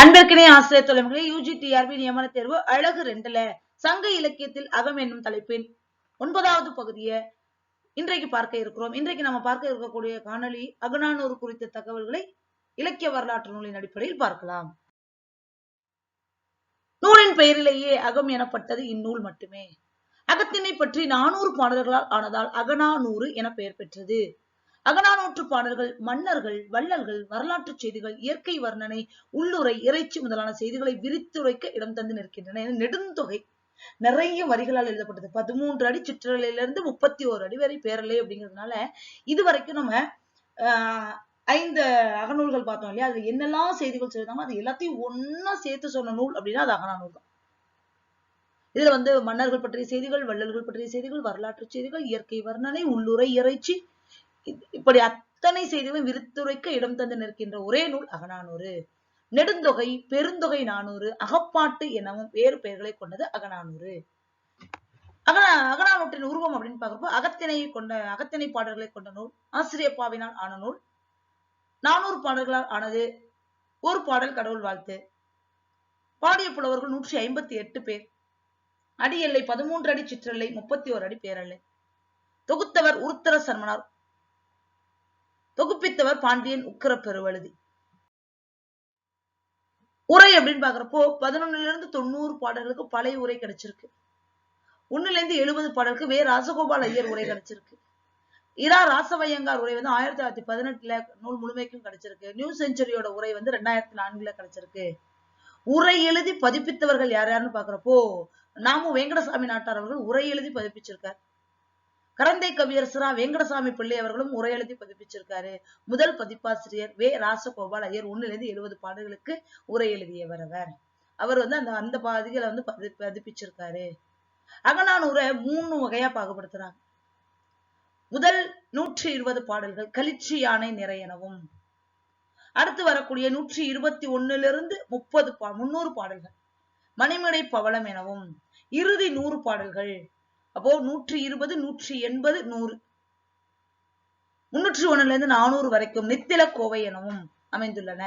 அன்பிற்கினே ஆசிரியர் தலைமுறை யூஜிடிஆர்பி நியமன தேர்வு அழகு ரெண்டுல சங்க இலக்கியத்தில் அகம் என்னும் தலைப்பின் ஒன்பதாவது பகுதியை இன்றைக்கு பார்க்க இருக்கிறோம். இன்றைக்கு நம்ம பார்க்க இருக்கக்கூடிய காணொலி அகநானூறு குறித்த தகவல்களை இலக்கிய வரலாற்று நூலின் அடிப்படையில் பார்க்கலாம். நூலின் பெயரிலேயே அகம் எனப்பட்டது இந்நூல் மட்டுமே. அகத்தினை பற்றி நானூறு பாடல்களால் ஆனதால் அகநானூறு என பெயர் பெற்றது. அகநானூற்று பாடல்கள் மன்னர்கள் வள்ளல்கள் வரலாற்று செய்திகள் இயற்கை வர்ணனை உள்ளுரை இறைச்சி முதலான செய்திகளை விரித்துரைக்க இடம் தந்து நிற்கின்றன. என நெடுந்தொகை நிறைய வரிகளால் எழுதப்பட்டது. பதிமூன்று அடி சிற்றலையிலிருந்து முப்பத்தி ஓரு அடி வரை பேரலை அப்படிங்கிறதுனால இது வரைக்கும் நம்ம ஆஹ் ஐந்து அகநூல்கள் பார்த்தோம் இல்லையா? அதுல என்னெல்லாம் செய்திகள் சொல்லியிருந்தாங்க அது எல்லாத்தையும் ஒன்னா சேர்த்து சொன்ன நூல் அப்படின்னா அது அகநானூல் தான். இதுல வந்து மன்னர்கள் பற்றிய செய்திகள் வள்ளல்கள் பற்றிய செய்திகள் வரலாற்று செய்திகள் இயற்கை வர்ணனை உள்ளுரை இறைச்சி இப்படி அத்தனை செய்திகளும் விருத்துரைக்க இடம் தந்து நிற்கின்ற ஒரே நூல் அகநானூறு. நெடுந்தொகை பெருந்தொகை நானூறு அகப்பாட்டு எனவும் வேறு பெயர்களை கொண்டது அகநானூறு. அகனா அகநானூற்றின் உருவம் அப்படின்னு பார்க்கிறப்போ அகத்தினை கொண்ட அகத்தினை பாடல்களை கொண்ட நூல் ஆசிரியப்பாவினால் ஆன நூல் நானூறு பாடல்களால் ஆனது ஒரு பாடல் கடவுள் வாழ்த்து. பாடிய புலவர்கள் நூற்றி ஐம்பத்தி எட்டு பேர். அடி எல்லை பதிமூன்று அடி சிற்றெல்லை முப்பத்தி ஓரு அடி பேரல்லை. தொகுத்தவர் உருத்தர சர்மனார் தொகுப்பித்தவர் பாண்டியன் உக்கர பெருவழுதி உரை அப்படின்னு பாக்குறப்போ பதினொன்னுல இருந்து தொண்ணூறு பாடல்களுக்கு பழைய உரை கிடைச்சிருக்கு. ஒண்ணுல இருந்து எழுபது பாடலுக்கு வே. ராசகோபால் ஐயர் உரை கிடைச்சிருக்கு. இரா. ராசவையங்கார் உரை வந்து ஆயிரத்தி தொள்ளாயிரத்தி பதினெட்டுல நூல் முழுமைக்கும் கிடைச்சிருக்கு. நியூ செஞ்சுரியோட உரை வந்து ரெண்டாயிரத்தி நான்குல கிடைச்சிருக்கு. உரை எழுதி பதிப்பித்தவர்கள் யார் யாருன்னு பாக்குறப்போ நாமும் வெங்கடசாமி நாட்டார் அவர்கள் உரை எழுதி பதிப்பிச்சிருக்கார். கரந்தை கவியரசரா வெங்கடசாமி பிள்ளை அவர்களும் உரை எழுதி பதிப்பிச்சிருக்காரு. முதல் பதிப்பாசிரியர் வே. ராசகோபால் ஐயர் ஒண்ணுல இருந்து எழுபது பாடல்களுக்கு உரை எழுதியவர் அவர். அவர் வந்து அந்த அந்த பாதிகளை வந்து பதி பதிப்பிச்சிருக்காரு. அகநானூரை மூணு வகையா பாகுபடுத்துறாங்க. முதல் நூற்றி இருபது பாடல்கள் களிச்சி யானை நிறையனவும் அடுத்து வரக்கூடிய நூற்றி இருபத்தி ஒண்ணுல இருந்து முப்பது பா முன்னூறு பாடல்கள் மணிமடை பவளம் எனவும் இறுதி நூறு பாடல்கள் அப்போ நூற்றி இருபது நூற்றி எண்பது நூறு. முன்னூற்றி ஒண்ணுல இருந்து நானூறு வரைக்கும் நித்தில கோவை எனவும் அமைந்துள்ளன.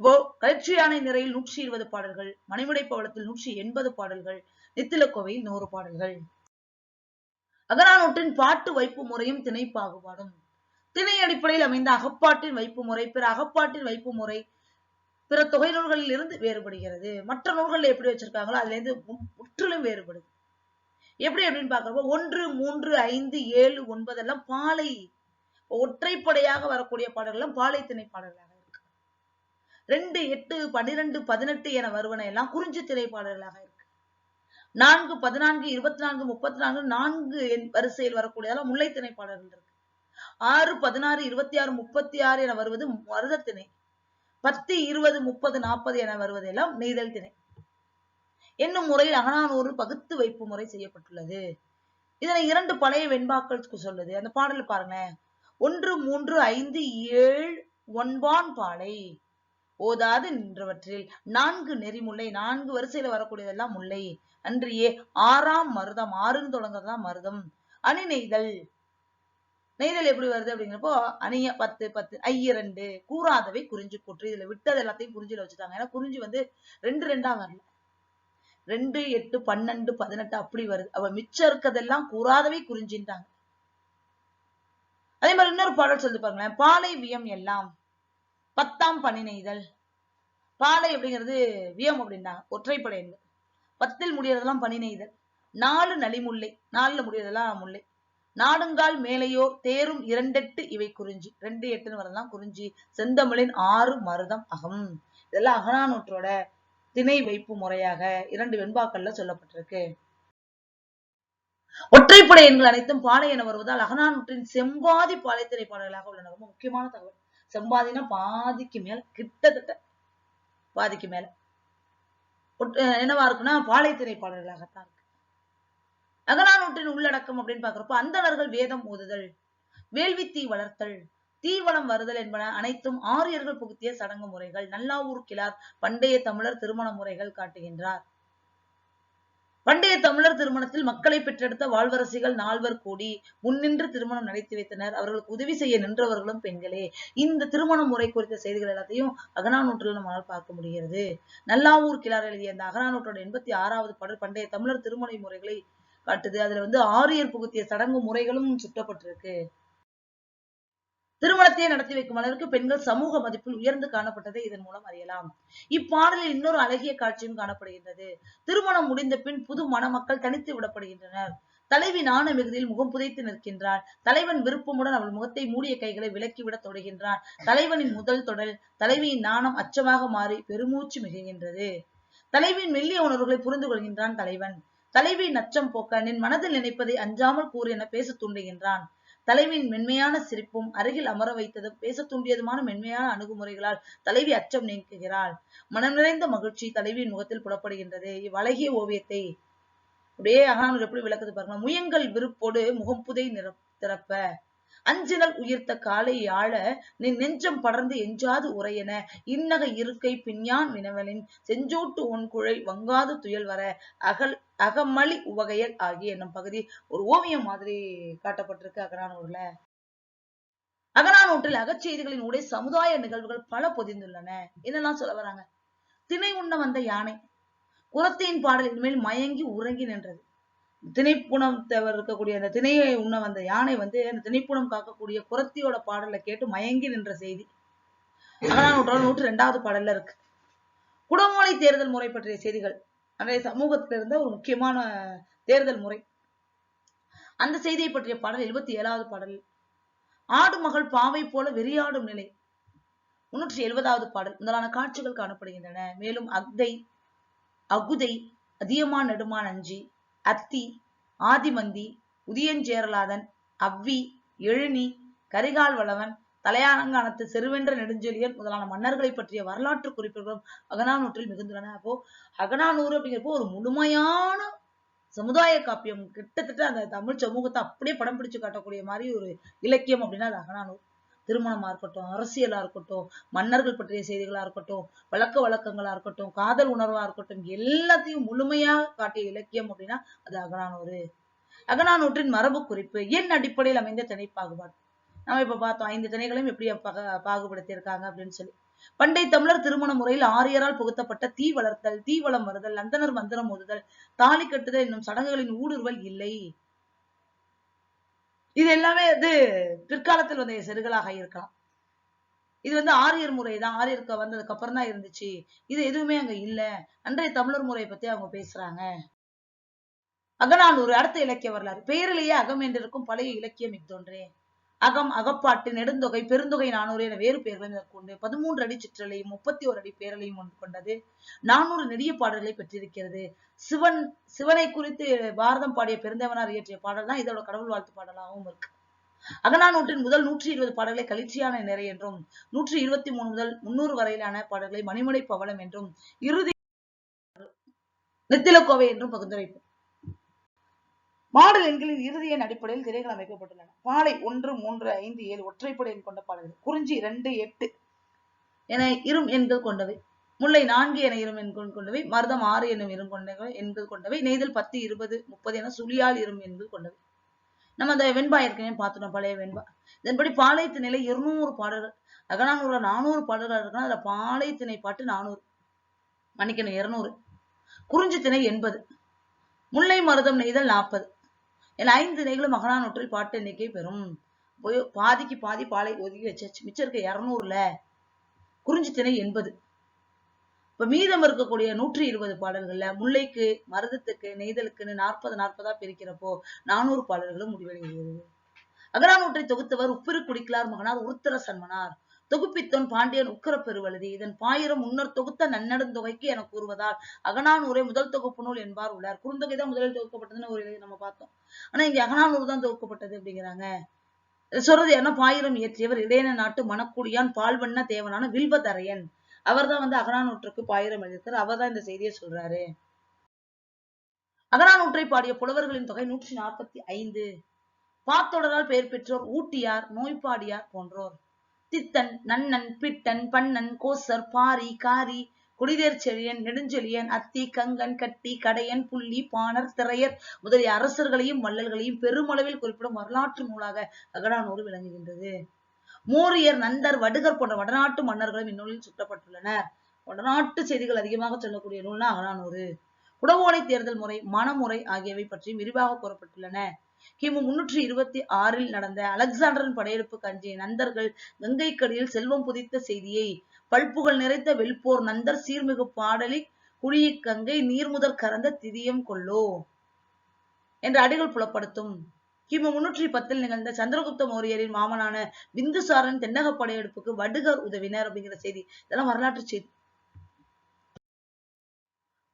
இப்போ கட்சி நிறையில் நூற்றி இருபது பாடல்கள் மணிமடை பவளத்தில் நூற்றி எண்பது பாடல்கள் நித்தில கோவையில் நூறு பாடல்கள். அகநானூற்றின் பாட்டு வைப்பு முறையும் திணை பாகுபாடும் திணை அடிப்படையில் அமைந்த அகப்பாட்டின் வைப்பு முறை பிற அகப்பாட்டின் வைப்பு முறை பிற தொகை நூல்களில் இருந்து வேறுபடுகிறது. மற்ற நூல்கள் எப்படி வச்சிருக்காங்களோ அதுல இருந்து முற்றிலும் வேறுபடுது. எப்படி அப்படின்னு பாக்குறப்போ ஒன்று மூன்று ஐந்து ஏழு ஒன்பது எல்லாம் பாலை ஒற்றைப்படையாக வரக்கூடிய பாடல்கள் எல்லாம் பாலை திணை பாடல்களாக இருக்கு. ரெண்டு எட்டு பன்னிரெண்டு பதினெட்டு என வருவன எல்லாம் குறிஞ்சி திணை பாடல்களாக இருக்கு. நான்கு பதினான்கு இருபத்தி நான்கு முப்பத்தி நான்கு நான்கு வரிசையில் வரக்கூடியதெல்லாம் முல்லைத்திணை பாடல்கள் இருக்கு. ஆறு பதினாறு இருபத்தி ஆறு முப்பத்தி ஆறு என வருவது மருதத்திணை. பத்து இருபது முப்பது நாற்பது என வருவதெல்லாம் நெய்தல் திணை. என்னும் முறையில் அகநானூறு பகுத்து வைப்பு முறை செய்யப்பட்டுள்ளது. இதனை இரண்டு பழைய வெண்பாக்களுக்கு சொல்லுது. அந்த பாடல் பாருங்களேன். ஒன்று மூன்று ஐந்து ஏழு ஒன்பான் பாலை ஓதாது நின்றவற்றில். நான்கு நெறிமுல்லை நான்கு வரிசையில வரக்கூடியதெல்லாம் முல்லை. அன்றியே ஆறாம் மருதம் ஆறுன்னு தொடங்குறதுதான் மருதம். அணி நெய்தல். நெய்தல் எப்படி வருது அப்படிங்கிறப்போ அணிய பத்து பத்து ஐயரண்டு கூறாதவை குறிஞ்சி கூற்று. இதுல விட்டது எல்லாத்தையும் குறிஞ்சில வச்சுட்டாங்க. ஏன்னா குறிஞ்சி வந்து ரெண்டு ரெண்டா வரல. ரெண்டு எட்டு பன்னெண்டு பதினெட்டு அப்படி வருது. அவ மிச்சம் இருக்கதெல்லாம் கூறாதவை குறிஞ்சின்றாங்க. அதே மாதிரி இன்னொரு பாடல் சொல்லி பாருங்களேன். பாலை வியம் எல்லாம் பத்தாம் பனி நெய்தல் பாலை அப்படிங்கிறது வியம் அப்படின்னாங்க ஒற்றைப்படை என்பது. பத்தில் முடியறதெல்லாம் பனி நெய்தல் நாலு நலிமுல்லை. நாலுல முடியறதெல்லாம் முல்லை. நாடுங்கால் மேலையோ தேரும் இரண்டெட்டு இவை குறிஞ்சி. ரெண்டு எட்டுன்னு வரதெல்லாம் குறிஞ்சி. செந்தமிழின் ஆறு மருதம் அகம். இதெல்லாம் அகனானூற்றோட திணை வைப்பு முறையாக இரண்டு வெண்பாக்கள்ல சொல்லப்பட்டிருக்கு. ஒற்றைப்படை எண்கள் அனைத்தும் பாலை என வருவதால் அகநானூற்றின் செம்பாதி பாலை பாடல்களாக உள்ளன. ரொம்ப முக்கியமான தகவல். செம்பாதினா பாதிக்கு மேல கிட்டத்தட்ட பாதிக்கு மேல. என்னவா இருக்குன்னா பாலை பாடல்களாகத்தான் இருக்கு. அகநானூற்றின் உள்ளடக்கம் அப்படின்னு பாக்குறப்ப அந்தணர்கள் வேதம் ஓதுதல் வேள்வி தீ வளர்த்தல் தீவனம் வருதல் என்பன அனைத்தும் ஆரியர்கள் புகுத்திய சடங்கு முறைகள். நல்லாவூர் கிளார் பண்டைய தமிழர் திருமண முறைகள் காட்டுகின்றார். பண்டைய தமிழர் திருமணத்தில் மக்களை பெற்றெடுத்த வாழ்வரசிகள் நால்வர் கூடி முன்னின்று திருமணம் நடத்தி வைத்தனர். அவர்களுக்கு உதவி செய்ய நின்றவர்களும் பெண்களே இந்த திருமண முறை குறித்த செய்திகள் எல்லாத்தையும் அகநானூற்றில் நம்மளால் பார்க்க முடிகிறது. நல்லாவூர் கிளார் எழுதிய அந்த அகநானூற்றோட எண்பத்தி ஆறாவது பாடல் பண்டைய தமிழர் திருமண முறைகளை காட்டுது. அதுல வந்து ஆரியர் புகுத்திய சடங்கு முறைகளும் சுட்டப்பட்டிருக்கு. திருமணத்தை நடத்தி வைக்கும் அளவிற்கு பெண்கள் சமூக மதிப்பில் உயர்ந்து காணப்பட்டதை இதன் மூலம் அறியலாம். இப்பாடலில் இன்னொரு அழகிய காட்சியும் காணப்படுகின்றது. திருமணம் முடிந்த பின் புது மணமக்கள் தனித்து விடப்படுகின்றனர். தலைவி நாண மிகுதியில் முகம் புதைத்து நிற்கின்றார் தலைவன் விருப்பமுடன் அவள் முகத்தை மூடிய கைகளை விலக்கிவிடத் தொடங்கின்றான் தலைவனின் முதல் தொடல் தலைவியின் நாணம் அச்சமாக மாறி பெருமூச்சு மிகுகின்றது. தலைவியின் மெல்லிய உணர்வுகளை புரிந்து கொள்கின்றான் தலைவன். தலைவியின் அச்சம் போக்க நின் மனதில் நினைப்பதை அஞ்சாமல் கூறு என பேசத் தூண்டுகின்றான். தலைவியின் மென்மையான சிரிப்பும் அருகில் அமர வைத்ததும் பேசத் தூண்டியதுமான மென்மையான அணுகுமுறைகளால் தலைவி அச்சம் நீக்குகிறாள். மனம் நிறைந்த மகிழ்ச்சி தலைவியின் முகத்தில் புலப்படுகின்றது. இவ்வழகிய ஓவியத்தை அப்படியே அகானூர் எப்படி விளக்குது பாருங்க. முயங்கள் விருப்போடு முகம் புதை நிற திறப்ப. அஞ்சினல் உயிர்த்த காலை ஆழ நீ நெஞ்சம் படர்ந்து எஞ்சாது உரையென இன்னக இருக்கை பின்யான் வினவலின் செஞ்சோட்டு உன் குழை வங்காது துயல் வர அகல் அகமளி உவகையல் ஆகிய என்னும் பகுதி ஒரு ஓவியம் மாதிரி காட்டப்பட்டிருக்கு அகரானூர்ல அகரானூற்றில் அகச்செய்திகளின் உடைய சமுதாய நிகழ்வுகள் பல பொதிந்துள்ளன. என்னெல்லாம் சொல்ல வராங்க? திணை உண்ண வந்த யானை குரத்தையின் பாடலின் மேல் மயங்கி உறங்கி நின்றது. திணைப்புணம் இருக்கக்கூடிய அந்த திணையை உண்ண வந்த யானை வந்து அந்த திணைப்புணம் காக்கக்கூடிய குரத்தியோட பாடலை கேட்டு மயங்கி நின்ற செய்தி. அகநானூற்றோட நூற்று ரெண்டாவது பாடல்ல இருக்கு. குடமோலை தேர்தல் முறை பற்றிய செய்திகள். அன்றைய சமூகத்துல இருந்த ஒரு முக்கியமான தேர்தல் முறை. அந்த செய்தியை பற்றிய பாடல் எழுபத்தி ஏழாவது பாடல். ஆடு மகள் பாவை போல வெறியாடும் நிலை. முன்னூற்றி எழுபதாவது பாடல். முதலான காட்சிகள் காணப்படுகின்றன. மேலும் அக்தை அகுதை அதியமான் நெடுமான் அஞ்சி அத்தி ஆதிமந்தி உதியஞ்சேரலாதன் அவ்வி எழுனி கரிகால் வளவன் தலையாலங்கானத்து செருவென்ற நெடுஞ்செழியன் முதலான மன்னர்களை பற்றிய வரலாற்று குறிப்புகளும் அகனானூற்றில் மிகுந்துள்ளன. அப்போ அகனானூறு அப்படிங்கிறப்போ ஒரு முழுமையான சமுதாய காப்பியம். கிட்டத்தட்ட அந்த தமிழ் சமூகத்தை அப்படியே படம் பிடிச்சு காட்டக்கூடிய மாதிரி ஒரு இலக்கியம் அப்படின்னா அது அகனானூர் திருமணமா இருக்கட்டும் அரசியலா இருக்கட்டும் மன்னர்கள் பற்றிய செய்திகளா இருக்கட்டும் வழக்க வழக்கங்களா இருக்கட்டும் காதல் உணர்வா இருக்கட்டும் எல்லாத்தையும் முழுமையா காட்டிய இலக்கியம் அப்படின்னா அது அகனானூறு அகநானூற்றின் மரபு குறிப்பு என் அடிப்படையில் அமைந்த திணை பாகுபாடு நம்ம இப்ப பார்த்தோம் ஐந்து திணைகளையும் எப்படி பக- பாகுபடுத்தி இருக்காங்க அப்படின்னு சொல்லி. பண்டை தமிழர் திருமண முறையில் ஆரியரால் புகுத்தப்பட்ட தீ வளர்த்தல் தீவளம் வருதல் அந்தனர் மந்திரம் ஓதுதல் தாலி கட்டுதல் என்னும் சடங்குகளின் ஊடுருவல் இல்லை. இது எல்லாமே வந்து பிற்காலத்தில் வந்த செருகலாக இருக்கலாம். இது வந்து ஆரியர் முறை தான். ஆரியருக்கு வந்ததுக்கு அப்புறம் தான் இருந்துச்சு. இது எதுவுமே அங்க இல்ல. அன்றைய தமிழர் முறையை பத்தி அவங்க பேசுறாங்க. அகநானூறு அடுத்த இலக்கிய வரலாறு. பெயரிலேயே அகம் என்றிருக்கும் பழைய இலக்கியம் இத்தொன்றே அகம் அகப்பாட்டு நெடுந்தொகை பெருந்தொகை நானூறு என வேறு பெயர்களும் கொண்டு பதிமூன்று அடி சிற்றலையும் முப்பத்தி ஒரு அடி பேரலையும் கொண்டது. நானூறு நெடிய பாடல்களை பெற்றிருக்கிறது. சிவன் சிவனை குறித்து பாரதம் பாடிய பெருந்தேவனார் இயற்றிய பாடல் தான் இதோட கடவுள் வாழ்த்து பாடலாகவும் இருக்கு. அகநானூற்றின் முதல் நூற்றி இருபது பாடல்களை கலிச்சியான நிறை என்றும் நூற்றி இருபத்தி மூணு முதல் முன்னூறு வரையிலான பாடல்களை மணிமலை பவளம் என்றும் இறுதி நித்திலக்கோவை என்றும் பகுந்துரைப்போம் மாடல் எண்களின் இறுதி எண் அடிப்படையில் திரைகள் அமைக்கப்பட்டுள்ளன. பாலை ஒன்று மூன்று ஐந்து ஏழு ஒற்றைப்படை எண் கொண்ட பாடல்கள். குறிஞ்சி இரண்டு எட்டு என இரும் எண்கள் கொண்டவை. முல்லை நான்கு என இரும் எண்கள் கொண்டவை. மருதம் ஆறு எனும் இரும் கொண்டவை எண்கள் கொண்டவை. நெய்தல் பத்து இருபது முப்பது என சுழியால் இரும் எண்கள் கொண்டவை. நம்ம அந்த வெண்பா ஏற்கனவே பார்த்துட்டோம் பழைய வெண்பா. இதன்படி பாளையத்து நிலை இருநூறு பாடல்கள். அகநானூறுல நானூறு பாடல்கள் இருக்குன்னா அதுல பாளையத்திணை பாட்டு நானூறு. மன்னிக்கணும் இருநூறு. குறிஞ்சி திணை எண்பது. முல்லை மருதம் நெய்தல் நாற்பது என் ஐந்து திணைகளும் மகனானூற்றில் பாட்டு எண்ணிக்கை பெறும். போய் பாதிக்கு பாதி பாலை ஒதுக்கி வச்சாச்சு. மிச்சம் இருக்க இரநூறுல குறிஞ்சி திணை எண்பது. இப்ப மீதம் இருக்கக்கூடிய நூற்றி இருபது பாடல்கள்ல முல்லைக்கு மருதத்துக்கு நெய்தலுக்குன்னு நாற்பது நாற்பதா பிரிக்கிறப்போ நானூறு பாடல்களும் முடிவடைகிறது. அகரானூற்றை தொகுத்தவர் உப்பிரு குடிக்கலார் மகனார் உருத்தர சன்மனார் தொகுப்பித்தோன் பாண்டியன் உக்கர பெருவழுதி இதன் பாயிரம் முன்னர் தொகுத்த நன்னெடுந்தொகைக்கு என கூறுவதால் அகனானூரை முதல் தொகுப்பு நூல் என்பார் உள்ளார். குறுந்தொகை தான் முதலில் தொகுக்கப்பட்டதுன்னு ஒரு இதை நம்ம பார்த்தோம். ஆனா இங்க அகனானூர் தான் தொகுக்கப்பட்டது அப்படிங்கிறாங்க. சொல்றது என்ன? பாயிரம் இயற்றியவர் இடையன நாட்டு மணக்குடியான் பால்வண்ண தேவனான வில்வதரையன். அவர்தான் வந்து அகனானூற்றுக்கு பாயிரம் எழுதியிருக்கார். அவர் தான் இந்த செய்தியை சொல்றாரு. அகநானூற்றை பாடிய புலவர்களின் தொகை நூற்றி நாற்பத்தி ஐந்து. பாத்தொடரால் பெயர் பெற்றோர் ஊட்டியார் நோய்பாடியார் போன்றோர். தித்தன் நன்னன் பிட்டன் பண்ணன் கோசர் பாரி காரி குடிதேர் செழியன் நெடுஞ்செழியன் அத்தி கங்கன் கட்டி கடையன் புள்ளி பாணர் திரையர் முதலிய அரசர்களையும் வள்ளல்களையும் பெருமளவில் குறிப்பிடும் வரலாற்று நூலாக அகடானூறு விளங்குகின்றது. மூரியர் நந்தர் வடுகர் போன்ற வடநாட்டு மன்னர்களும் இந்நூலில் சுட்டப்பட்டுள்ளனர் வடநாட்டு செய்திகள் அதிகமாக சொல்லக்கூடிய நூல்னா அகடானூறு. குடவோலை தேர்தல் முறை மனமுறை ஆகியவை பற்றியும் விரிவாக கூறப்பட்டுள்ளன. கிமு முன்னூற்றி இருபத்தி ஆறில் நடந்த அலெக்சாண்டரின் படையெடுப்பு கஞ்சி நந்தர்கள் கங்கைக்கடியில் செல்வம் புதித்த செய்தியை பல்புகள் நிறைந்த வெல்போர் நந்தர் சீர்மிகு பாடலி குழிய கங்கை நீர்முதற் கறந்த திதியம் கொள்ளோ என்ற அடிகள் புலப்படுத்தும். கிமு முன்னூற்றி பத்தில் நிகழ்ந்த சந்திரகுப்த மௌரியரின் மாமனான பிந்துசாரன் தென்னக படையெடுப்புக்கு வடுகர் உதவினர் அப்படிங்கிற செய்தி. இதெல்லாம் வரலாற்று செய்தி.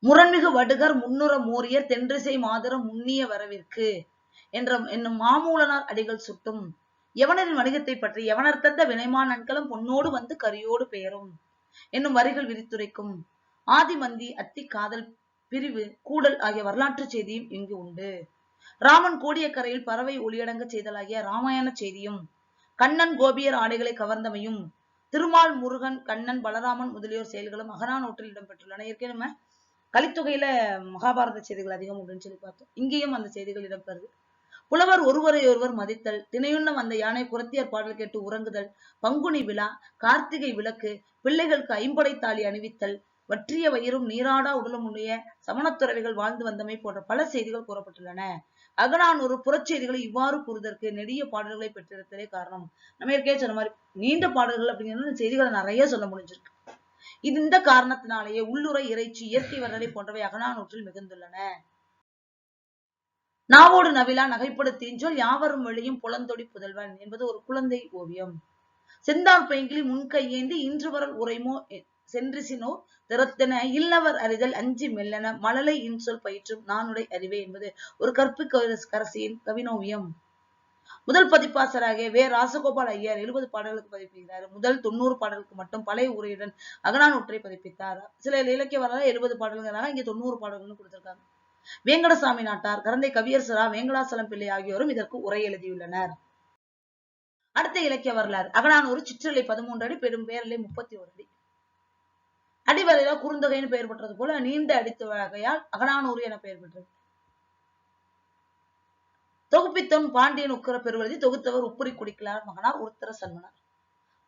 முரண்மிகு வடுகர் முன்னுர மோரியர் தென்றிசை மாதரம் முன்னிய வரவிற்கு என்ற என்னும் மாமூலனார் அடிகள் சுட்டும். யவனரின் வணிகத்தை பற்றி யவனர் தந்த வினைமான் நன்கலம் பொன்னோடு வந்து கரியோடு பெயரும். என்னும் வரிகள் விரித்துரைக்கும். ஆதிமந்தி அத்தி காதல் பிரிவு கூடல் ஆகிய வரலாற்று செய்தியும் இங்கு உண்டு. ராமன் கோடியக்கரையில் பறவை ஒளியடங்க செய்தலாகிய ராமாயண செய்தியும் கண்ணன் கோபியர் ஆடைகளை கவர்ந்தமையும் திருமால் முருகன் கண்ணன் பலராமன் முதலியோர் செயல்களும் அகநானூற்றில் இடம்பெற்றுள்ளன. ஏற்கனவே நம்ம கலித்தொகையில மகாபாரத செய்திகள் அதிகம் உண்டுன்னு சொல்லி பார்த்தோம். இங்கேயும் அந்த செய்திகள் இடம்பெறுது. புலவர் ஒருவரை ஒருவர் மதித்தல் தினையுண்ண வந்த யானை குரத்தியர் பாடல் கேட்டு உறங்குதல் பங்குனி விழா கார்த்திகை விளக்கு பிள்ளைகளுக்கு ஐம்படை தாலி அணிவித்தல் வற்றிய வயிறும் நீராடா உடலும் உடைய சமணத்துறவிகள் வாழ்ந்து வந்தமை போன்ற பல செய்திகள் கூறப்பட்டுள்ளன. அகநானூறு புறச்செய்திகளை இவ்வாறு கூறுவதற்கு நெடிய பாடல்களை பெற்றிருத்தலே காரணம். நம்ம ஏற்கனவே சொன்ன மாதிரி நீண்ட பாடல்கள் அப்படிங்கிறது செய்திகளை நிறைய சொல்ல முடிஞ்சிருக்கு. இது இந்த காரணத்தினாலேயே உள்ளுரை இறைச்சி இயற்கை வரலை போன்றவை அகனானூற்றில் மிகுந்துள்ளன. நாவோடு நவிலா நகைப்படு யாவரும் வெளியும் புலந்தொடி புதல்வன் என்பது ஒரு குழந்தை ஓவியம். செந்தார் பைங்கிலி முன்கையேந்தி இன்று வரல் உரைமோ சென்றிசினோ திறத்தன இல்லவர் அறிதல் அஞ்சி மெல்லன மழலை இன்சொல் பயிற்றும் நானுடை அறிவே என்பது ஒரு கற்பு கரசியின் கவினோவியம். முதல் பதிப்பாசராகிய வே. ராசகோபால் ஐயர் எழுபது பாடல்களுக்கு பதிப்பிக்கிறார். முதல் தொண்ணூறு பாடலுக்கு மட்டும் பழைய உரையுடன் அகனான் ஒற்றை பதிப்பித்தார். சில இலக்கிய வரலாறு எழுபது பாடல்களாக இங்கே தொண்ணூறு பாடல்கள் கொடுத்திருக்காங்க. வேங்கடசாமி நாட்டார் கரந்தை கவியரசரா வேங்கடாசலம் பிள்ளை ஆகியோரும் இதற்கு உரை எழுதியுள்ளனர். அடுத்த இலக்கிய வரலாறு. அகனானூறு சிற்றலை பதிமூன்று அடி பெரும் பேரலை முப்பத்தி ஒரு அடி. அடிவரையில குறுந்தொகைன்னு பெயர் பெற்றது போல நீண்ட அடித்த வகையால் அகனானூர் என பெயர் பெற்றது. தொகுப்பித்தன் பாண்டியன் உக்கர பெருவழுதி தொகுத்தவர் உப்புரி குடிக்கலார் மகனார் உருத்தர சல்மனார்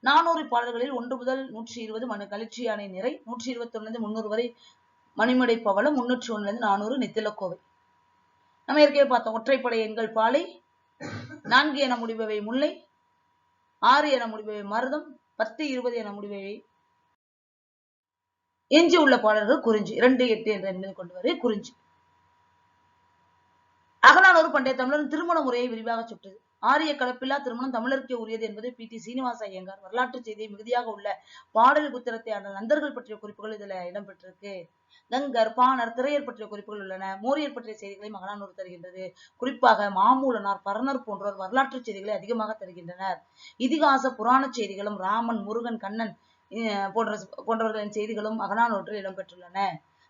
நானூறு பாடல்களில் ஒன்று முதல் நூற்றி இருபது மனு களிற்றியானை நிறை நூற்றி இருபத்தி ஒன்னு முன்னூறு வரை மணிமடை பவளம் முன்னூற்றி ஒண்ணுல நானூறு நித்திலக்கோவை. நம்ம ஏற்கனவே பார்த்தோம் ஒற்றைப்படை எங்கள் பாலை நான்கு என முடிபவை முல்லை ஆறு என முடிபவை மருதம் பத்து இருபது என முடிபவை எஞ்சி உள்ள பாடல்கள் குறிஞ்சி. இரண்டு எட்டு என்ற எண்ணில் கொண்டு வரை குறிஞ்சி. அகநானூறு பண்டைய தமிழர் திருமண முறையை விரிவாக சுட்டது ஆரிய கலப்பில்லா திருமணம் தமிழருக்கே உரியது என்பது பி. டி. சீனிவாச ஐயங்கார் வரலாற்று செய்தியை மிகுதியாக உள்ள பாடல் புத்திரத்தை ஆண்ட நந்தர்கள் பற்றிய குறிப்புகள் இதுல இடம்பெற்றிருக்கு. கங்கர் பாணர் திரையர் பற்றிய குறிப்புகள் உள்ளன. மோரியர் பற்றிய செய்திகளை மகனானூர் தருகின்றது. குறிப்பாக மாமூலனார் பரணர் போன்றோர் வரலாற்று செய்திகளை அதிகமாக தருகின்றனர். இதிகாச புராண செய்திகளும் ராமன் முருகன் கண்ணன் போன்ற போன்றவர்களின் செய்திகளும் அகனானூற்றில் இடம்பெற்றுள்ளன.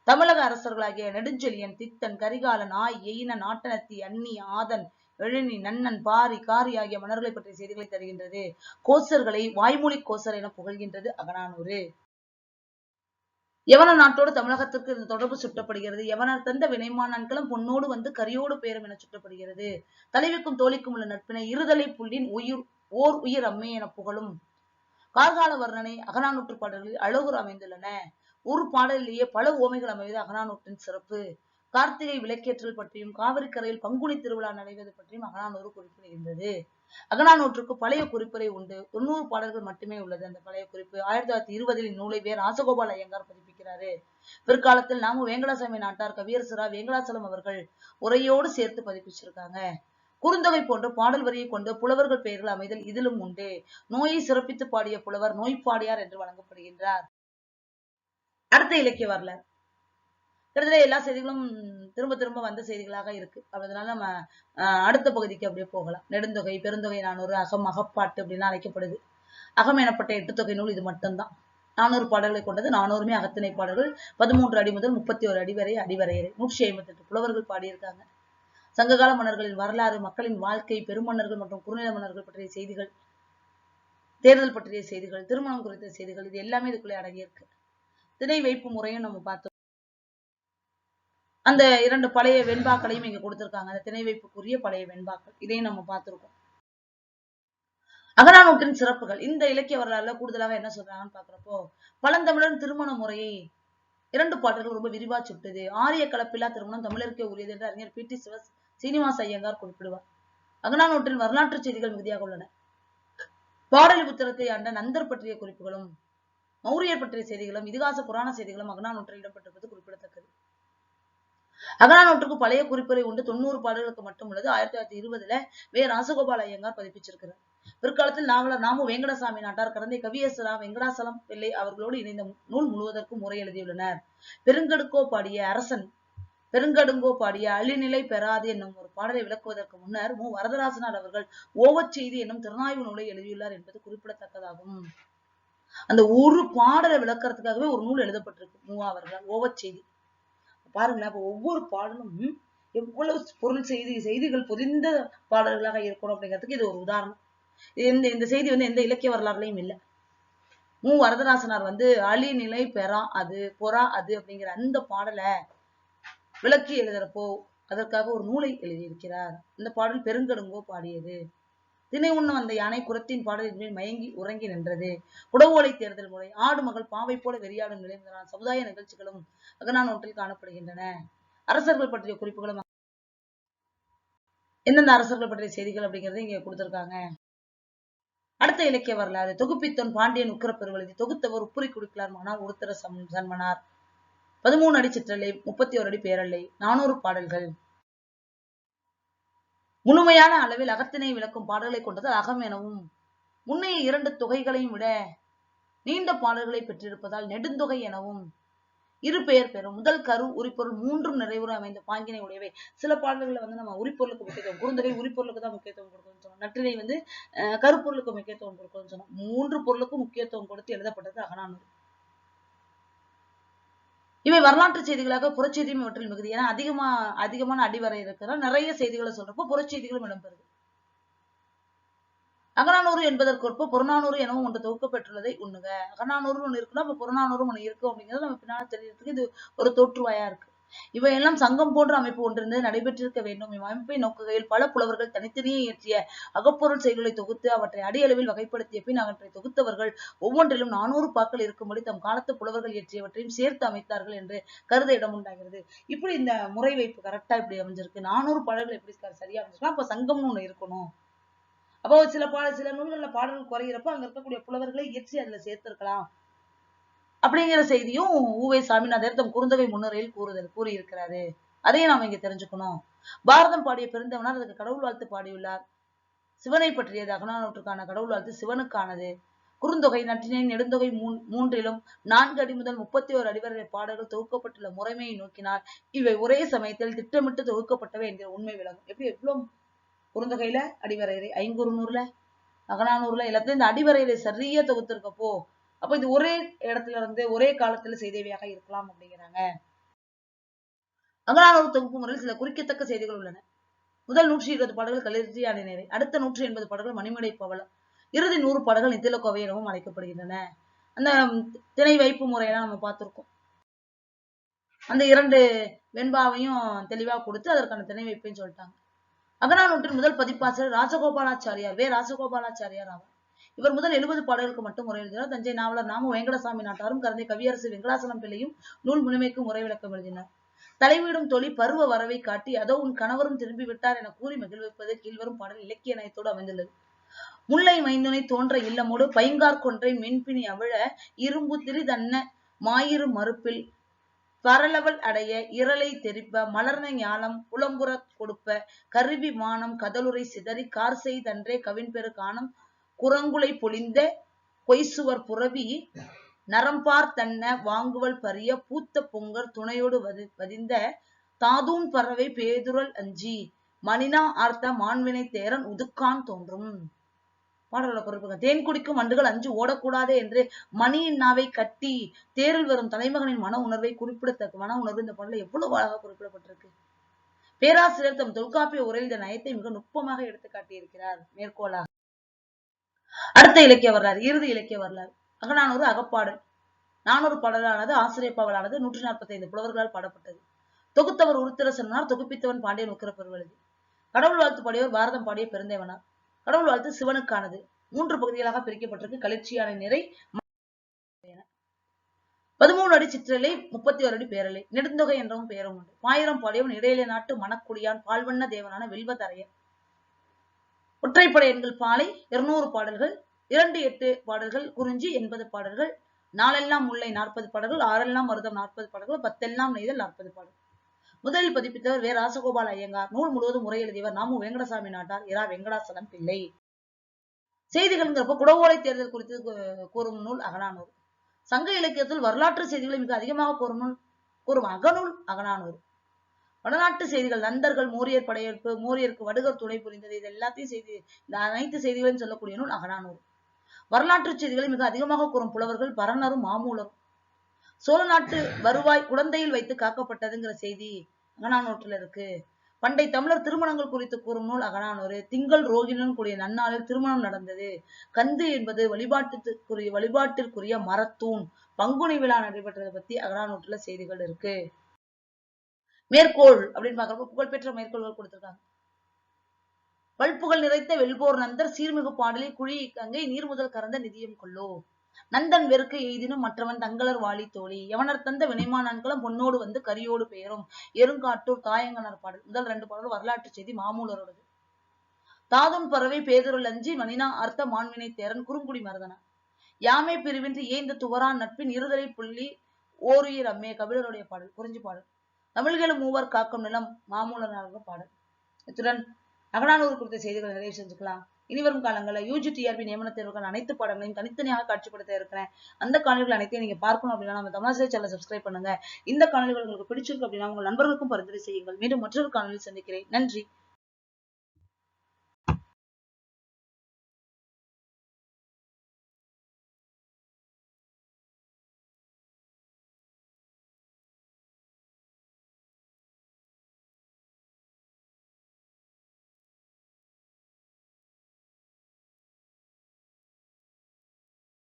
தமிழக அரசர்களாகிய நெடுஞ்செழியன் தித்தன் கரிகாலன் ஆய் எயின நாட்டனத்தி அன்னி ஆதன் எழுனி நன்னன் பாரி காரி ஆகிய மன்னர்களை பற்றிய செய்திகளை தருகின்றது. கோசர்களை வாய்மொழி கோசர் என புகழ்கின்றது அகனானூறு. யவன நாட்டோடு தமிழகத்திற்கு இந்த தொடர்பு சுட்டப்படுகிறது. யவனர் தந்த வினைமானன்களும் பொன்னோடு வந்து கரியோடு பேரும் என சுட்டப்படுகிறது. தலைவிக்கும் தோழிக்கும் உள்ள நட்பினை இருதலை புள்ளின் உயிர் ஓர் உயிர் அம்மை என புகழும் கார்கால வர்ணனை அகநானூற்று பாடல்களில் அழகுறு அமைந்துள்ளன. ஒரு பாடலிலேயே பல ஓமைகள் அமைவது அகநானூற்றின் சிறப்பு. கார்த்திகை விளக்கேற்றல் பற்றியும் காவிரிக்கரையில் பங்குனி திருவிழா நடைபெறுவது பற்றியும் அகநானூறு குறிப்பிடுகின்றது அகநானூற்றுக்கு பழைய குறிப்புரை உண்டு. தொண்ணூறு பாடல்கள் மட்டுமே உள்ளது. அந்த பழைய குறிப்பு ஆயிரத்தி தொள்ளாயிரத்தி இருபதில் இந்நூலை வேர் ராசகோபால் ஐயங்கார் பதிப்பிக்கிறாரு. பிற்காலத்தில் நாம வேங்கடாசாமி நாட்டார் கவியரசரா வேங்கடாசலம் அவர்கள் உரையோடு சேர்த்து பதிப்பிச்சிருக்காங்க. குறுந்தொகை போன்ற பாடல் வரியை கொண்டு புலவர்கள் பெயர்கள் அமைதல் இதிலும் உண்டு. நோயை சிறப்பித்து பாடிய புலவர் நோய்ப்பாடியார் என்று வழங்கப்படுகின்றார். அடுத்த இலக்கிய வரலாறு. கிட்டத்தட்ட எல்லா செய்திகளும் திரும்ப திரும்ப வந்த செய்திகளாக இருக்கு. அதனால நம்ம அடுத்த பகுதிக்கு அப்படியே போகலாம். நெடுந்தொகை பெருந்தொகை நானூறு அகம் அகப்பாட்டு அப்படின்னு அழைக்கப்படுது. அகம் எனப்பட்ட எட்டு தொகை நூல் இது மட்டும்தான். நானூறு பாடல்களை கொண்டது நானூறுமே அகத்திணை பாடல்கள். பதிமூன்று அடி முதல் முப்பத்தி ஒரு அடி வரை அடிவரையறை நூற்றி ஐம்பத்தி எட்டு புலவர்கள் பாடியிருக்காங்க. சங்ககால மன்னர்களின் வரலாறு மக்களின் வாழ்க்கை பெருமன்னர்கள் மற்றும் குறுநில மன்னர்கள் பற்றிய செய்திகள் தேர்தல் பற்றிய செய்திகள் திருமணம் குறித்த செய்திகள் இது எல்லாமே இதுக்குள்ளே அடங்கியிருக்கு. திணை வைப்பு முறையும் நம்ம பார்த்தோம். அந்த இரண்டு பழைய வெண்பாக்களையும் இங்க கொடுத்திருக்காங்க. அந்த திணை வைப்புக்குரிய பழைய வெண்பாக்கள். இதையும் நம்ம பார்த்திருக்கோம். அகரானூற்றின் சிறப்புகள். இந்த இலக்கிய வரலாறுல கூடுதலாக என்ன சொல்றாங்கன்னு பாக்குறப்போ பழந்தமிழன் திருமண முறையை இரண்டு பாடல்கள் ரொம்ப விரிவா சுட்டுது. ஆரிய கலப்பில்லா திருமணம் தமிழருக்கே உரியது என்று அறிஞர் பி டி சிவ சீனிவாச ஐயங்கார் குறிப்பிடுவார். அகநானூற்றில் வரலாற்று செய்திகள் மிகுதியாக உள்ளன. பாடலிபுத்திரத்தை ஆண்ட நந்தர் பற்றிய குறிப்புகளும் மௌரியர் பற்றிய செய்திகளும் இதிகாச புராண செய்திகளும் அகநானூற்றில் இடம்பெற்றிருப்பது குறிப்பிடத்தக்கது. அகநானூற்றுக்கு பழைய குறிப்புரை உண்டு. தொண்ணூறு பாடல்களுக்கு மட்டும் உள்ளது. ஆயிரத்தி தொள்ளாயிரத்தி இருபதுல வே. ராசகோபால் ஐயங்கார் பதிப்பிச்சிருக்கிறார். பிற்காலத்தில் நாவலர் நாமு வெங்கடசாமி நாட்டார் கரந்தை கவியரசரா வெங்கடாசலம் பிள்ளை அவர்களோடு இணைந்த நூல் முழுவதற்கும் உரை எழுதியுள்ளனர். பெருங்கடுக்கோ பாடிய அரசன் பெருங்கடுங்கோ பாடிய அழிநிலை பெறாது என்னும் ஒரு பாடலை விளக்குவதற்கு முன்னர் மு. வரதராசனார் அவர்கள் ஓவச் செய்தி என்னும் திறனாய்வு நூலை எழுதியுள்ளார் என்பது குறிப்பிடத்தக்கதாகும். அந்த ஒரு பாடலை விளக்கறதுக்காகவே ஒரு நூல் எழுதப்பட்டிருக்கு மூவா அவர்கள். ஓவச் செய்தி. பாருங்களேன் அப்போ ஒவ்வொரு பாடலும் எவ்வளவு பொருள் செய்தி செய்திகள் பொதிந்த பாடல்களாக இருக்கணும் அப்படிங்கிறதுக்கு இது ஒரு உதாரணம். இந்த இந்த செய்தி வந்து எந்த இலக்கிய வரலாறுலையும் இல்லை. மு. வரதராசனார் வந்து அழிநிலை பெறா அது பொறா அது அப்படிங்கிற அந்த பாடலை விளக்கி எழுதுறப்போ அதற்காக ஒரு நூலை எழுதியிருக்கிறார். இந்த பாடல் பெருங்கடுங்கோ பாடியது. தினை உண்ண வந்த யானை குரத்தின் பாடலின் மேல் மயங்கி உறங்கி நின்றது. உடவோலை தேர்தல் முறை. ஆடு மகள் பாவை போல வெறியாடும் நிலை முதலான சமுதாய நிகழ்ச்சிகளும் அகநானூற்றில் காணப்படுகின்றன. அரசர்கள் பற்றிய குறிப்புகளும் எந்தெந்த அரசர்கள் பற்றிய செய்திகள் அப்படிங்கறத இங்க கொடுத்திருக்காங்க. அடுத்த இலக்கிய வரலாறு. தொகுப்பித்தன் பாண்டியன் உக்கர பெருவழுதி. தொகுத்தவர் உப்புரி குடிக்கலார் மனார் உருத்தர சம் சன்மனார் பதிமூணு அடி சிற்றலை முப்பத்தி ஒரு அடி பேரலை நானூறு பாடல்கள். முழுமையான அளவில் அகத்தினை விளக்கும் பாடல்களை கொண்டது அகம் எனவும் முன்னைய இரண்டு தொகைகளையும் விட நீண்ட பாடல்களை பெற்றிருப்பதால் நெடுந்தொகை எனவும் இரு பெயர் பெறும் முதல் கரு உரிப்பொருள் மூன்றும் நிறைவுற அமைந்த பாங்கினை உடையவை. சில பாடல்களை வந்து நம்ம உரிப்பொருளுக்கு முக்கியத்துவம் குறுந்தொகை உரிப்பொருளுக்கு தான் முக்கியத்துவம் கொடுக்கணும்னு சொன்னோம். நற்றினை வந்து கருப்பொருளுக்கு முக்கியத்துவம் கொடுக்கணும்னு சொன்னோம். மூன்று பொருளுக்கும் முக்கியத்துவம் கொடுத்து எழுதப்பட்டது அகநானூறு. இவை வரலாற்று செய்திகளாக புறச்செய்தியும் இவற்றில் மிகுதி. ஏன்னா அதிகமா அதிகமான அடிவரை இருக்கிறதால் நிறைய செய்திகளை சொல்றப்போ புறச்செய்திகளும் இடம்பெறுது. அகநானூறு என்பதற்கொற்ப புறநானூறு எனவும் ஒன்று தொகுக்கப்பட்டுள்ளதை உண்ணுங்க அகநானூறு ஒன்று இருக்குன்னா அப்ப புறநானூறு ஒன்று இருக்கும் அப்படிங்கிறது நம்ம பின்னால் தெரியறதுக்கு இது ஒரு தோற்றுவாயா இருக்கு. இவையெல்லாம் சங்கம் போன்ற அமைப்பு ஒன்றிருந்து நடைபெற்றிருக்க வேண்டும். இவ்வமைப்பை நோக்குகையில் பல புலவர்கள் தனித்தனியே இயற்றிய அகப்பொருள் செயல்களை தொகுத்து அவற்றை அடியளவில் வகைப்படுத்திய பின் அவற்றை தொகுத்தவர்கள் ஒவ்வொன்றிலும் நானூறு பாக்கள் இருக்கும்படி தம் காலத்து புலவர்கள் இயற்றியவற்றையும் சேர்த்து அமைத்தார்கள் என்று கருத இடம் உண்டாகிறது. இப்படி இந்த முறை வைப்பு கரெக்டா இப்படி அமைஞ்சிருக்கு. நானூறு பாடல்கள் எப்படி சரியா அமைஞ்சிருக்குன்னா அப்ப சங்கம்னு ஒண்ணு இருக்கணும். அப்போ சில பாட சில நூல்களில் பாடல்கள் குறையிறப்ப அங்க இருக்கக்கூடிய புலவர்களை இயற்றி அதுல சேர்த்திருக்கலாம். அப்படிங்கிற செய்தியும் ஊவே சாமிநாதர் தம் குறுந்தகை முன்னுரையில் கூறுதல் கூறியிருக்கிறாரு. அதையும் நாம இங்க தெரிஞ்சுக்கணும். பாரதம் பாடிய பெருந்தவனார் அதுக்கு கடவுள் வாழ்த்து பாடியுள்ளார். சிவனை பற்றியது அகநானூற்றுக்கான கடவுள் வாழ்த்து சிவனுக்கானது. குறுந்தொகை நற்றினை நெடுந்தொகை மூன்றிலும் நான்கு அடி முதல் முப்பத்தி ஓரு அடிவரை பாடல்கள் தொகுக்கப்பட்டுள்ள முறைமையை நோக்கினால் இவை ஒரே சமயத்தில் திட்டமிட்டு தொகுக்கப்பட்டவை என்கிற உண்மை விளங்கும். எப்படி எவ்வளவு குறுந்தொகையில அடிவரையறை ஐங்குறுநூறுல அகநானூறுல? எல்லாத்தையும் இந்த அடிவரையறை சரியா தொகுத்திருக்கப்போ அப்ப இது ஒரே இடத்துல இருந்து ஒரே காலத்துல செய்தவையாக இருக்கலாம் அப்படிங்கிறாங்க. அகநானூறு தொகுப்பு முறையில் சில குறிக்கத்தக்க செய்திகள் உள்ளன. முதல் நூற்றி இருபது பாடல்கள் கலிர்ச்சி அணிநேரை. அடுத்த நூற்றி எண்பது பாடல்கள் மணிமடை பவளம் இறுதி நூறு பாடல்கள் நித்திலக்கோவை எனவும் அழைக்கப்படுகின்றன. அந்த திணை வைப்பு முறையெல்லாம் நம்ம பார்த்திருக்கோம். அந்த இரண்டு வெண்பாவையும் தெளிவா கொடுத்து அதற்கான திணை வைப்பையும் சொல்லிட்டாங்க. அகநானூற்றின் முதல் பதிப்பாசிரியர் ராஜகோபாலாச்சாரியார். வே ராஜகோபாலாச்சாரியார் ஆவார். இவர் முதல் எழுபது பாடல்களுக்கு மட்டும் உரை எழுதினார். தஞ்சை நாவலர் நாம வெங்கடசாமி நாட்டாரும் கருந்தை கவியரசு வெங்கடாசலம் பிள்ளையும் நூல் முழுமைக்கும் உரை விளக்கம் எழுதினார். தலைவிடும் தொழி பருவ வரவை காட்டி அதோ உன் கணவரும் திரும்பி விட்டார் என கூறி மகிழ்விப்பது கீழ்வரும் பாடல் இலக்கிய நயத்தோடு அமைந்துள்ளது. முல்லை மைந்துனை தோன்ற இல்லமோடு பைங்கார் கொன்றை மென்பினி அவிழ இரும்பு திரிதன்ன மாயிரு மறுப்பில் பரலவல் அடைய இரலை தெரிப்ப மலர்ந்த ஞானம் புலம்புற கொடுப்ப கருவி மானம் கதலுரை சிதறி கார்செய்தன்றே கவின்பெரு காணம் குரங்குலை பொழிந்த பொய்சுவர் புரவி நரம்பார் தன்ன வாங்குவல் பரிய பூத்த பொங்கர் துணையோடு வதி வதிந்த தாதூன் பறவை பேதுரல் அஞ்சி மணினா ஆர்த்த மான்வினை தேரன் உதுக்கான் தோன்றும். பாடலோட பொறுப்புங்க தேன் குடிக்கும் வண்டுகள் அஞ்சு ஓடக்கூடாதே என்று மணியின் நாவை கட்டி தேரில் வரும் தலைமகனின் மன உணர்வை குறிப்பிடத்தக்க மன உணர்வு இந்த பாடல எவ்வளவு அழகாக குறிப்பிடப்பட்டிருக்கு. பேராசிரியர் தம் தொல்காப்பிய உரையில் இந்த நயத்தை மிக நுட்பமாக எடுத்து காட்டியிருக்கிறார் மேற்கோளாக. அடுத்த இலக்கிய வரலாறு இறுதி இலக்கிய வரலாறு. அகநானூறு அகப்பாடல். நானூறு பாடலானது ஆசிரியப்பாவலானது நூற்றி நாற்பத்தி ஐந்து புலவர்களால் பாடப்பட்டது. தொகுத்தவர் உருத்திர சொன்னார் தொகுப்பித்தவன் பாண்டியன் உக்கிர கடவுள் வாழ்த்து பாடியவர் பாரதம் பாடிய பெருந்தேவனார் கடவுள் வாழ்த்து சிவனுக்கானது. மூன்று பகுதிகளாக பிரிக்கப்பட்டிருக்கு. களிர்ச்சியான நிறை பதிமூணு அடி சிற்றலை முப்பத்தி ஒரு அடி பேரலை. நெடுந்தொகை என்றவும் பெயரும் உண்டு. ஆயிரம் பாடியவன் இடையிலே நாட்டு மணக்குடியான் பால்வண்ண தேவனான வெல்வதரையர் ஒற்றைப்படை எண்கள் பாலை இருநூறு பாடல்கள் இரண்டு எட்டு பாடல்கள் குறிஞ்சி எண்பது பாடல்கள் நாளெல்லாம் முல்லை நாற்பது பாடல்கள் ஆறெல்லாம் மருதம் நாற்பது பாடல்கள் பத்தெல்லாம் நெய்தல் நாற்பது பாடல்கள். முதலில் பதிப்பித்தவர் வே. ராசகோபால் ஐயங்கார். நூல் முழுவதும் முறை எழுதியவர் நாமு வெங்கடசாமி நாட்டார் இரா. வெங்கடாசலம் பிள்ளை. செய்திகள்ங்கிறப்ப குடவோலை தேர்தல் குறித்து கூறும் நூல் அகநானூறு. சங்க இலக்கியத்தில் வரலாற்று செய்திகளை மிக அதிகமாக கூறும் நூல் கூறும் அகநூல் அகநானூறு. வடநாட்டு செய்திகள் நந்தர்கள் மோரியர் படையெடுப்பு மோரியருக்கு வடுகர் துணை புரிந்தது இது எல்லாத்தையும் செய்தி இந்த அனைத்து செய்திகளையும் சொல்லக்கூடிய நூல் அகநானூறு. வரலாற்று செய்திகளை மிக அதிகமாக கூறும் புலவர்கள் பரணரும் மாமூலரும் சோழ நாட்டு வருவாய் குழந்தையில் வைத்து காக்கப்பட்டதுங்கிற செய்தி அகநானூற்றுல இருக்கு. பண்டை தமிழர் திருமணங்கள் குறித்து கூறும் நூல் அகனானூறு திங்கள் ரோகிணன் கூடிய நன்னாளில் திருமணம் நடந்தது. கந்து என்பது வழிபாட்டுக்குரிய வழிபாட்டிற்குரிய மரத்தூண். பங்குனி விழா நடைபெற்றதை பத்தி அகநானூற்றுல செய்திகள் இருக்கு. மேற்கோள் அப்படின்னு பாக்குறப்ப புகழ்பெற்ற மேற்கோள்கள் கொடுத்திருக்காங்க. பல்புகள் நிறைத்த வெல்போர் நந்தர் சீர்மிகு பாடலில் குழி கங்கை நீர் முதல் கறந்த நிதியம் கொள்ளோ. நந்தன் வெறுக்க எய்தினும் மற்றவன் தங்களர் வாழி தோழி. எவனர் தந்த வினைமானான்களும் பொன்னோடு வந்து கரியோடு பெயரும். எருங்காட்டூர் தாயங்கனர் பாடல். முதல் ரெண்டு பாடல் வரலாற்று செய்தி மாமூலரோடது. தாதும் பறவை பேதொருள் அஞ்சி மணினா அர்த்த மான்வினை தேரன் குறுங்குடி மருதன. யாமே பிரிவின்றி ஏந்த துவரான் நட்பின் இருதலை புள்ளி ஓருயிர் அம்மே. கபிலருடைய பாடல். குறிஞ்சி பாடல். தமிழ்களும் மூவர் காக்கும் நிலம் மாமூலனாக பாடல். இத்துடன் அகநானூறு குறித்த செய்திகளை நிறைவு செஞ்சுக்கலாம். இனிவரும் காலங்களில் யூஜி டிஆர்பி நியமன தேர்வுகள் அனைத்து பாடங்களையும் தனித்தனியாக காட்சிப்படுத்த இருக்கிறேன். அந்த காணொலிகள் அனைத்தையும் நீங்க பார்க்கணும் அப்படின்னா நம்ம தமாசை சேனலை சப்ஸ்கிரைப் பண்ணுங்க. இந்த காணொலிகள் உங்களுக்கு பிடிச்சிருக்கு அப்படின்னா உங்கள் நண்பர்களுக்கும் பரிந்துரை செய்யுங்கள். மீண்டும் மற்றொரு காணொலியில் சந்திக்கிறேன். நன்றி.